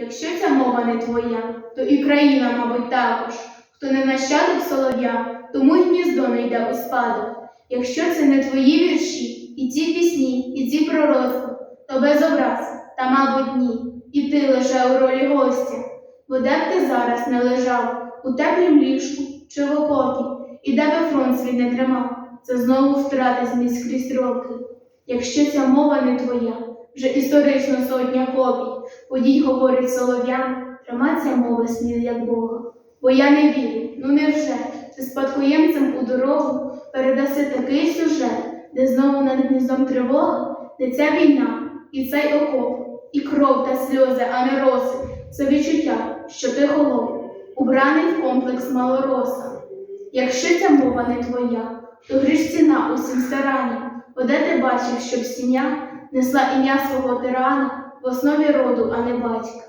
Якщо ця мова не твоя, то і країна, мабуть, також. Хто не нащадок солов'я, тому й гніздо не йде у спадок. Якщо це не твої вірші, і ці пісні, і ці пророцтва, то без образ, та, мабуть, ні, і ти лише у ролі гостя. Бо де б ти зараз не лежав, у теплім ліжку чи в окопі, і де би фронт свій не тримав, це знову втрати зміст крізь роки. Якщо ця мова не твоя, вже історично сотня копій, подій говорить солов'ян, триматься мови сміли, як Бога. Бо я не вірю, ну невже? Ти спадкоємцем у дорогу передаси такий сюжет, де знову над гніздом тривога, де ця війна, і цей окоп, і кров та сльози, а не роси, це відчуття, що ти холоп, убраний в комплекс малороса. Якщо ця мова не твоя, то гріш ціна усім старанням, бо де ти бачив, щоб сім'я несла ім'я свого тирана в основі роду, а не батька.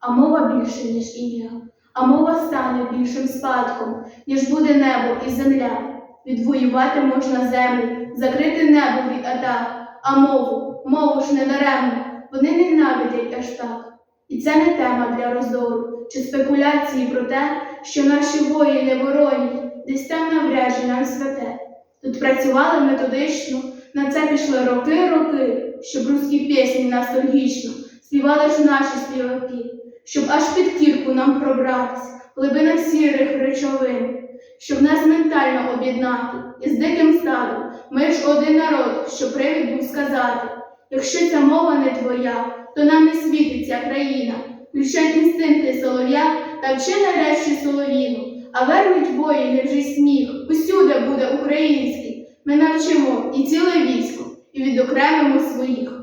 А мова більше, ніж ім'я, а мова стане більшим спадком, ніж буде небо і земля. Відвоювати можна землю, закрити небо від атак, а мову, мову ж не даремно, вони ненавидять аж так. І це не тема для роздору чи спекуляції про те, що наші воїни воронять, десь там навряджі нам святе. Тут працювали методично, на це пішли роки, роки, щоб русські пісні ностальгічно співали ж наші співаки, щоб аж під кірку нам пробратись, в глибинах сірих речовин, щоб нас ментально об'єднати із диким стадом. Ми ж один народ, що привід був сказати. Якщо ця мова не твоя, то нам не світиться країна. Включай інстинкти солов'я та вчи нарешті соловіну, а вернуть воїни вже ціле військо, і відокремимо своїх.